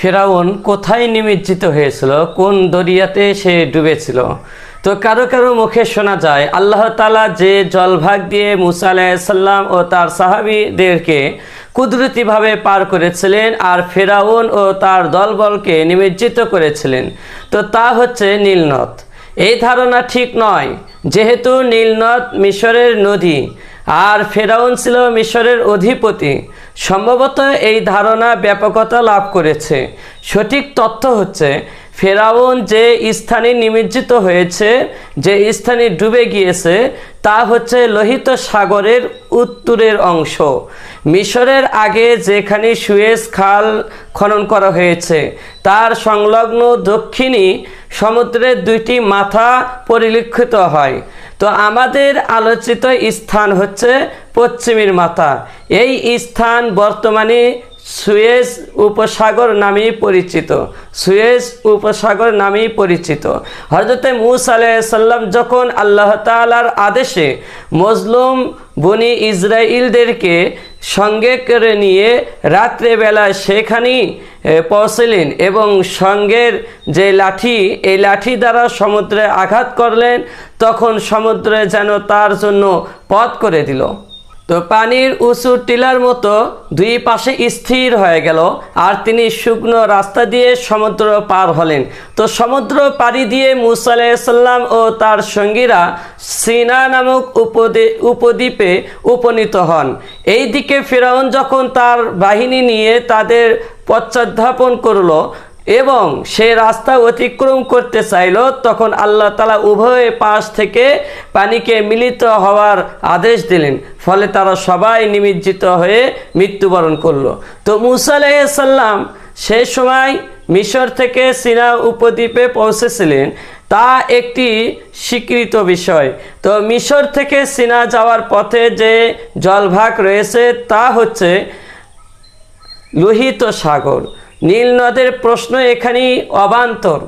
ফেরাউন কোথায় নিমজ্জিত হয়েছিল? কোন দরিয়াতে সে ডুবেছিল? তো কারও কারও মুখে শোনা যায়, আল্লাহ তালা যে জলভাগ দিয়ে মুসা আলাইসাল্লাম ও তার সাহাবিদেরকে কুদরতিভাবে পার করেছিলেন আর ফেরাউন ও তার দলবলকে নিমজ্জিত করেছিলেন, তো তা হচ্ছে নীলনদ। এই ধারণা ঠিক নয়, যেহেতু নীলনদ মিশরের নদী আর ফেরাউন ছিল মিশরের অধিপতি। সম্ভবত এই ধারণা ব্যাপকতা লাভ করেছে। সঠিক তথ্য হচ্ছে, ফেরাউন যে স্থানে নিমজ্জিত হয়েছে, যে স্থানে ডুবে গিয়েছে, তা হচ্ছে লোহিত সাগরের উত্তরের অংশ। মিশরের আগে যেখানে সুয়েজ খাল খনন করা হয়েছে, তার সংলগ্ন দক্ষিণী সমুদ্রের দুইটি মাথা পরিলক্ষিত হয়। তো আমাদের আলোচিত স্থান হচ্ছে পশ্চিমের মাথা। এই স্থান বর্তমানে সুয়েজ উপসাগর নামেই পরিচিত। সুয়েজ উপসাগর নামেই পরিচিত। হজরতে মুস আলাইসাল্লাম যখন আল্লাহ তালার আদেশে মজলুম বনি ইসরায়েলদেরকে সঙ্গে করে নিয়ে রাত্রেবেলায় সেখানেই পৌঁছলেন এবং সঙ্গের যে লাঠি, এই লাঠি দ্বারা সমুদ্রে আঘাত করলেন, তখন সমুদ্রে যেন তার জন্য পথ করে দিল। তো পানির উঁচু টিলার মতো দুই পাশে স্থির হয়ে গেল, আর তিনি শুকনো রাস্তা দিয়ে সমুদ্র পার হলেন। তো সমুদ্র পাড়ি দিয়ে মুসা আলাইসাল্লাম ও তার সঙ্গীরা সিনা নামক উপদে, উপদ্বীপে উপনীত হন। এই দিকে ফেরাউন যখন তার বাহিনী নিয়ে তাদের পশ্চাদ্ধাপন করল এবং সে রাস্তা অতিক্রম করতে চাইল, তখন আল্লাহ তালা উভয় পাশ থেকে পানিকে মিলিত হওয়ার আদেশ দিলেন। ফলে তারা সবাই নিমজ্জিত হয়ে মৃত্যুবরণ করল। তো মুসা আলাইসাল্লাম সেই সময় মিশর থেকে সিনা উপদ্বীপে পৌঁছেছিলেন। তা একটি স্বীকৃত বিষয়। তো মিশর থেকে সিনা যাওয়ার পথে যে জলভাগ রয়েছে, তা হচ্ছে লোহিত সাগর। নীল নদের প্রশ্ন এখানেই অবান্তর।